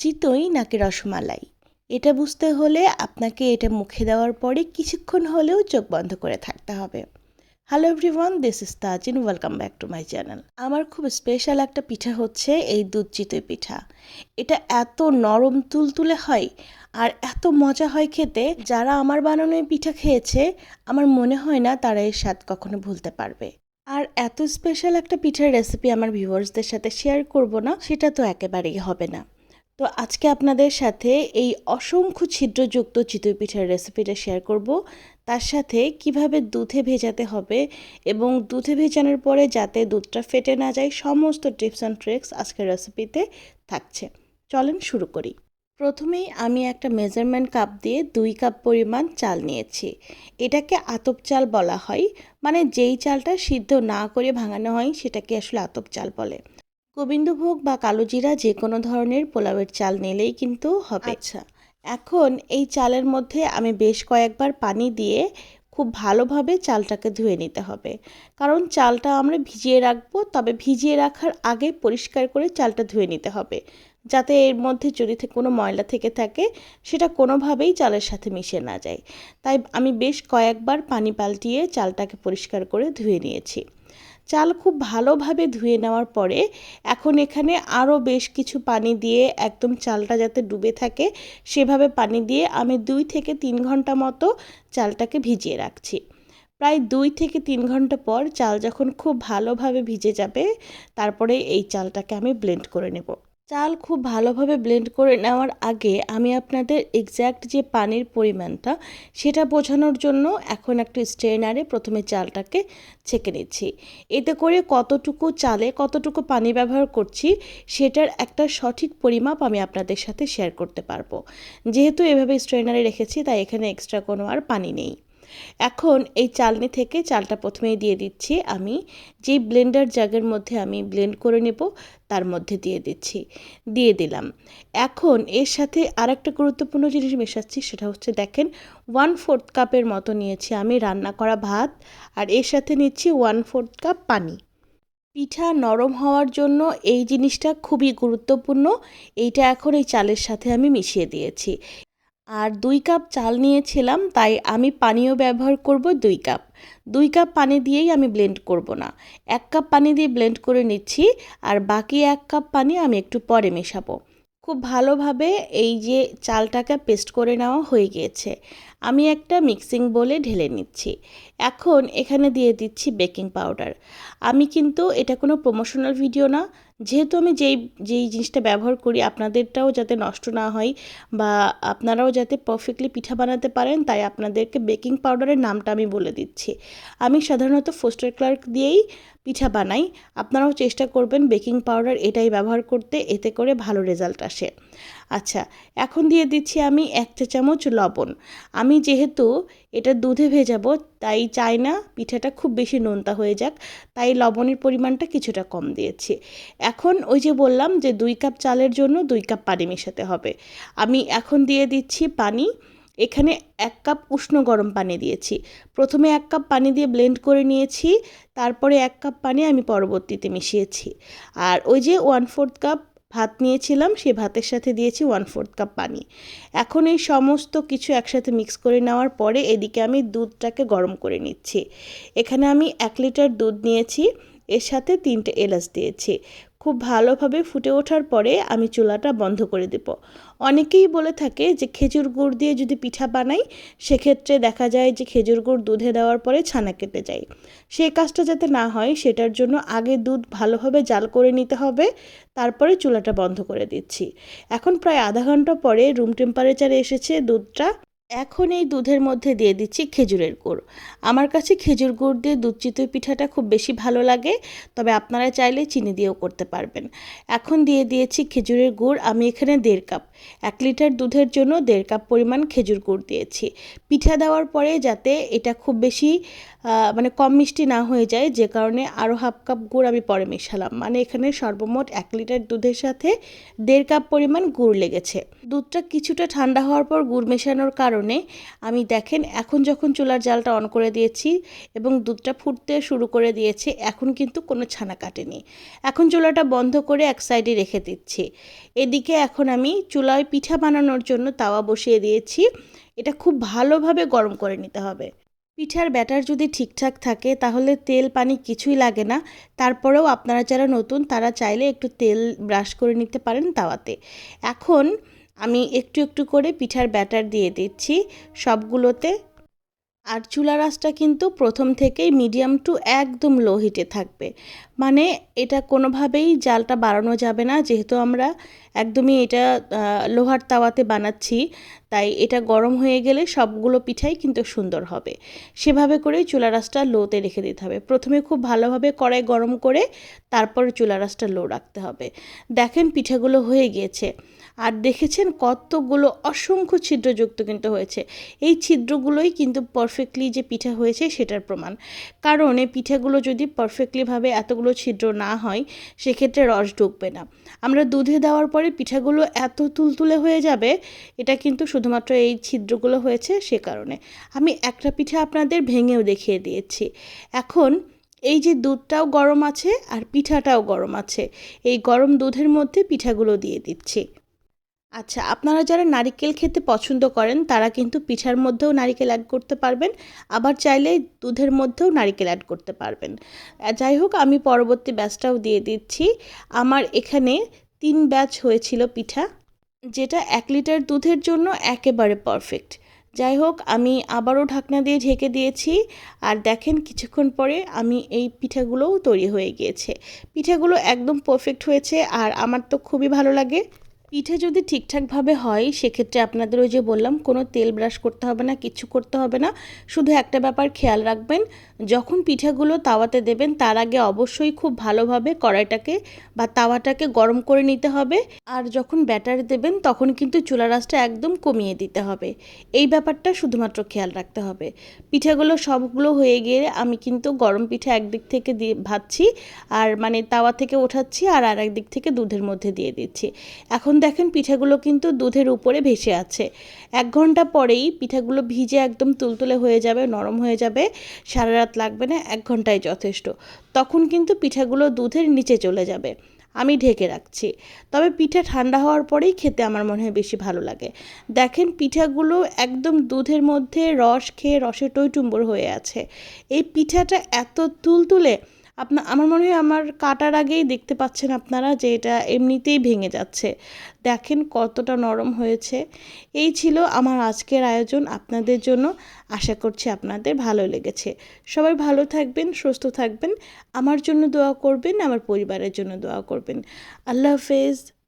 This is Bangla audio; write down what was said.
চিতই নাকি রসমালাই? এটা বুঝতে হলে আপনাকে এটা মুখে দেওয়ার পরে কিছুক্ষণ হলেও চোখ বন্ধ করে থাকতে হবে। Hello everyone this is Tajin welcome back to my channel আমার খুব স্পেশাল একটা পিঠা হচ্ছে এই দুধ চিতই পিঠা। এটা এত নরম তুলতুলে হয় আর এত মজা হয় খেতে। যারা আমার বানানো পিঠা খেয়েছে, আমার মনে হয় না তারা এর স্বাদ কখনো ভুলতে পারবে। আর এত স্পেশাল একটা পিঠার রেসিপি আমার ভিউয়ার্সদের সাথে শেয়ার করব না, সেটা তো একেবারেই হবে না। তো আজকে আপনাদের সাথে এই অসংখ্য ছিদ্রযুক্ত চিতই পিঠার রেসিপিটা শেয়ার করব। তার সাথে কীভাবে দুধে ভেজাতে হবে এবং দুধে ভেজানোর পরে যাতে দুধটা ফেটে না যায়, সমস্ত টিপস অ্যান্ড ট্রিক্স আজকের রেসিপিতে থাকছে। চলেন শুরু করি। প্রথমেই আমি একটা মেজারমেন্ট কাপ দিয়ে দুই কাপ পরিমাণ চাল নিয়েছি। এটাকে আতপ চাল বলা হয়। মানে যেই চালটা সিদ্ধ না করে ভাঙানো হয়, সেটাকে আসলে আতপ চাল বলে। গোবিন্দভোগ বা কালোজিরা যে কোনো ধরনের পোলাওয়ের চাল নিলেই কিন্তু হবে। আচ্ছা। এখন এই চালের মধ্যে আমি বেশ কয়েকবার পানি দিয়ে খুব ভালোভাবে চালটাকে ধুয়ে নিতে হবে। কারণ চালটা আমরা ভিজিয়ে রাখব তবে ভিজিয়ে রাখার আগে পরিষ্কার করে চালটা ধুয়ে নিতে হবে। যাতে এর মধ্যে যদি কোনো ময়লা থেকে থাকে সেটা কোনোভাবেই চালের সাথে মিশে না যায়। তাই আমি বেশ কয়েকবার পানি পাল্টিয়ে চালটাকে পরিষ্কার করে ধুয়ে নিয়েছি। চাল খুব ভালোভাবে ধুয়ে নেওয়ার পরে এখন এখানে আরও বেশ কিছু পানি দিয়ে একদম চালটা যাতে ডুবে থাকে, সেভাবে পানি দিয়ে আমি দুই থেকে তিন ঘণ্টা মতো চালটাকে ভিজিয়ে রাখছি। প্রায় দুই থেকে তিন ঘণ্টা পর চাল যখন খুব ভালোভাবে ভিজে যাবে, তারপরে এই চালটাকে আমি ব্লেন্ড করে নেব। চাল খুব ভালোভাবে ব্লেন্ড করে নেওয়ার আগে আমি আপনাদের এক্স্যাক্ট যে পানির পরিমাণটা, সেটা বোঝানোর জন্য এখন একটা স্ট্রেনারে প্রথমে চালটাকে ছেঁকে নিচ্ছি। এতে করে কতটুকু চালে কতটুকু পানি ব্যবহার করছি, সেটার একটা সঠিক পরিমাপ আমি আপনাদের সাথে শেয়ার করতে পারব। যেহেতু এভাবে স্ট্রেনারে রেখেছি, তাই এখানে এক্সট্রা কোনো আর পানি নেই। এখন এই চালনি থেকে চালটা প্রথমেই দিয়ে দিচ্ছি আমি। যেই ব্লেন্ডার জাগের মধ্যে আমি ব্লেন্ড করে নেব, তার মধ্যে দিয়ে দিচ্ছি। দিয়ে দিলাম। এখন এর সাথে আরেকটা গুরুত্বপূর্ণ জিনিস মেশাচ্ছি, সেটা হচ্ছে দেখেন ওয়ান ফোর্থ কাপের মতো নিয়েছি আমি রান্না করা ভাত, আর এর সাথে নিচ্ছি ওয়ান ফোর্থ কাপ পানি। পিঠা নরম হওয়ার জন্য এই জিনিসটা খুবই গুরুত্বপূর্ণ। এইটা এখন এই চালের সাথে আমি মিশিয়ে দিয়েছি। আর দুই কাপ চাল নিয়েছিলাম, তাই আমি পানীয় ব্যবহার করব দুই কাপ। দুই কাপ পানি দিয়েই আমি ব্লেন্ড করব না। এক কাপ পানি দিয়ে ব্লেন্ড করে নিচ্ছি, আর বাকি এক কাপ পানি আমি একটু পরে মেশাবো। খুব ভালোভাবে এই যে চালটাকে পেস্ট করে নেওয়া হয়ে গিয়েছে। আমি একটা মিক্সিং বলে ঢেলে নিচ্ছি। এখন এখানে দিয়ে দিচ্ছি বেকিং পাউডার। আমি কিন্তু এটা কোনো প্রমোশনাল ভিডিও না। যেহেতু আমি যেই যেই জিনিসটা ব্যবহার করি, আপনাদেরটাও যাতে নষ্ট না হয় বা আপনারাও যাতে পারফেক্টলি পিঠা বানাতে পারেন, তাই আপনাদেরকে বেকিং পাউডারের নামটা আমি বলে দিচ্ছি। আমি সাধারণত ফোস্টার ক্লার্ক দিয়েই পিঠা বানাই, আপনারাও চেষ্টা করবেন বেকিং পাউডার এটাই ব্যবহার করতে, এতে করে ভালো রেজাল্ট আসে। আচ্ছা এখন দিয়ে দিচ্ছি আমি এক চা চামচ লবণ। আমি যেহেতু এটা দুধে ভেজাবো, তাই চাই না পিঠাটা খুব বেশি নোনতা হয়ে যাক, তাই লবণের পরিমাণটা কিছুটা কম দিয়েছি। এখন ওই যে বললাম যে দুই কাপ চালের জন্য দুই কাপ পানি মেশাতে হবে। আমি এখন দিয়ে দিচ্ছি পানি এখানে এক কাপ উষ্ণ গরম পানি দিয়েছি। প্রথমে এক কাপ পানি দিয়ে ব্লেন্ড করে নিয়েছি, তারপরে এক কাপ পানি আমি পরবর্তীতে মিশিয়েছি। আর ওই যে ওয়ান ফোর্থ কাপ ভাত নিয়েছিলাম, সেই ভাতের সাথে দিয়েছি ওয়ান ফোর্থ কাপ পানি। এখন এই সমস্ত কিছু একসাথে মিক্স করে নেওয়ার পরে এদিকে আমি দুধটাকে গরম করে নিচ্ছি। এখানে আমি এক লিটার দুধ নিয়েছি, এর সাথে তিনটে এলাচ দিয়েছি। খুব ভালোভাবে ফুটে ওঠার পরে আমি চুলাটা বন্ধ করে দেব। অনেকেই বলে থাকে যে খেজুর গুড় দিয়ে যদি পিঠা বানাই, সেক্ষেত্রে দেখা যায় যে খেজুর গুড় দুধে দেওয়ার পরে ছানা কেটে যায়। সেই কাজটা যাতে না হয়, সেটার জন্য আগে দুধ ভালোভাবে জাল করে নিতে হবে, তারপরে চুলাটা বন্ধ করে দিচ্ছি। এখন প্রায় আধা ঘণ্টা পরে রুম টেম্পারেচারে এসেছে দুধটা। এখন এই দুধের মধ্যে দিয়ে দিচ্ছি খেজুরের গুড়। আমার কাছে খেজুর গুড় দিয়ে দুধ চিতই পিঠাটা খুব বেশি ভালো লাগে, তবে আপনারা চাইলে চিনি দিয়েও করতে পারবেন। এখন দিয়ে দিয়েছি খেজুরের গুড়, আমি এখানে দেড় কাপ। এক লিটার দুধের জন্য দেড় কাপ পরিমাণ খেজুর গুড় দিয়েছি। পিঠা দেওয়ার পরে যাতে এটা খুব বেশি মানে কম মিষ্টি না হয়ে যায়, যে কারণে আরও হাফ কাপ গুড় আমি পরে মেশালাম। মানে এখানে সর্বমোট এক লিটার দুধের সাথে দেড় কাপ পরিমাণ গুড় লেগেছে। দুধটা কিছুটা ঠান্ডা হওয়ার পর গুড় মেশানোর কারণে কারণে আমি দেখেন এখন যখন চুলার জালটা অন করে দিয়েছি এবং দুধটা ফুটতে শুরু করে দিয়েছে, এখন কিন্তু কোনো ছানা কাটেনি। এখন চুলাটা বন্ধ করে এক সাইডে রেখে দিচ্ছি। এদিকে এখন আমি চুলায় পিঠা বানানোর জন্য তাওয়া বসিয়ে দিয়েছি। এটা খুব ভালোভাবে গরম করে নিতে হবে। পিঠার ব্যাটার যদি ঠিকঠাক থাকে, তাহলে তেল পানি কিছুই লাগে না। তারপরেও আপনারা যারা নতুন, তারা চাইলে একটু তেল ব্রাশ করে নিতে পারেন তাওয়াতে। এখন আমি একটু একটু করে পিঠার ব্যাটার দিয়ে দিচ্ছি সবগুলোতে। আর চুলা রাসটা কিন্তু প্রথম থেকেই মিডিয়াম টু একদম লো হিটে থাকবে। মানে এটা কোনোভাবেই জালটা বাড়ানো যাবে না, যেহেতু আমরা একদমই এটা লোহার তাওয়াতে বানাচ্ছি, তাই এটা গরম হয়ে গেলে সবগুলো পিঠাই কিন্তু সুন্দর হবে। সেভাবে করেই চুলা রাসটা লোতে রেখে দিতে হবে। প্রথমে খুব ভালোভাবে কড়াই গরম করে তারপর চুলা রাসটা লো রাখতে হবে। দেখেন পিঠাগুলো হয়ে গিয়েছে। আর দেখেছেন কতগুলো অসংখ্য ছিদ্রযুক্ত কিন্তু হয়েছে। এই ছিদ্রগুলোই কিন্তু পারফেক্টলি যে পিঠা হয়েছে সেটার প্রমাণ। কারণ এই পিঠাগুলো যদি পারফেক্টলিভাবে এতগুলো ছিদ্র না হয়, সেক্ষেত্রে রস ঢুকবে না। আমরা দুধে দেওয়ার পরে পিঠাগুলো এত তুলতুলে হয়ে যাবে, এটা কিন্তু শুধুমাত্র এই ছিদ্রগুলো হয়েছে সে কারণে। আমি একটা পিঠা আপনাদের ভেঙেও দেখিয়ে দিয়েছি। এখন এই যে দুধটাও গরম আছে আর পিঠাটাও গরম আছে। এই গরম দুধের মধ্যে পিঠাগুলো দিয়ে দিচ্ছি। আচ্ছা আপনারা যারা নারিকেল খেতে পছন্দ করেন, তারা কিন্তু পিঠার মধ্যেও নারিকেল অ্যাড করতে পারবেন। আবার চাইলে দুধের মধ্যেও নারিকেল অ্যাড করতে পারবেন। যাই হোক, আমি পরবর্তী ব্যাচটাও দিয়ে দিচ্ছি। আমার এখানে তিন ব্যাচ হয়েছিল পিঠা, যেটা এক লিটার দুধের জন্য একেবারে পারফেক্ট যাই হোক, আমি আবারও ঢাকনা দিয়ে ঢেকে দিয়েছি। আর দেখেন, কিছুক্ষণ পরে আমি এই পিঠাগুলোও তৈরি হয়ে গিয়েছে। পিঠাগুলো একদম পারফেক্ট হয়েছে, আর আমার তো খুবই ভালো লাগে। পিঠে যদি ঠিকঠাকভাবে হয়, সেক্ষেত্রে আপনাদের ওই যে বললাম, কোনো তেল ব্রাশ করতে হবে না, কিছু করতে হবে না। শুধু একটা ব্যাপার খেয়াল রাখবেন, যখন পিঠাগুলো তাওয়াতে দেবেন, তার আগে অবশ্যই খুব ভালোভাবে কড়াইটাকে বা তাওয়াটাকে গরম করে নিতে হবে। আর যখন ব্যাটার দেবেন, তখন কিন্তু চুলা রাসটা একদম কমিয়ে দিতে হবে। এই ব্যাপারটা শুধুমাত্র খেয়াল রাখতে হবে। পিঠাগুলো সবগুলো হয়ে গিয়ে আমি কিন্তু গরম পিঠা একদিক থেকে দিয়ে ভাজছি, আর মানে তাওয়া থেকে ওঠাচ্ছি, আর আর দিক থেকে দুধের মধ্যে দিয়ে দিচ্ছি। এখন দেখেন পিঠাগুলো কিন্তু দুধের উপরে ভেসে আছে। এক ঘণ্টা পরেই পিঠাগুলো ভিজে একদম তুলতুলে হয়ে যাবে, নরম হয়ে যাবে, সারা রাত লাগবে না, এক ঘন্টায় যথেষ্ট। তখন কিন্তু পিঠাগুলো দুধের নিচে চলে যাবে। আমি ঢেকে রাখছি। তবে পিঠা ঠান্ডা হওয়ার পরেই খেতে আমার মনে হয় বেশি ভালো লাগে। দেখেন পিঠাগুলো একদম দুধের মধ্যে রস খেয়ে রসে টইটুম্বর হয়ে আছে। এই পিঠাটা এত তুলতুলে আপনার আমার মনে হয় আমার কাটার আগেই দেখতে পাচ্ছেন আপনারা যে এটা এমনিতেই ভেঙে যাচ্ছে। দেখেন কতটা নরম হয়েছে। এই ছিল আমার আজকের আয়োজন আপনাদের জন্য। আশা করছি আপনাদের ভালো লেগেছে। সবাই ভালো থাকবেন, সুস্থ থাকবেন। আমার জন্য দোয়া করবেন, আমার পরিবারের জন্য দোয়া করবেন। আল্লাহ হাফেজ।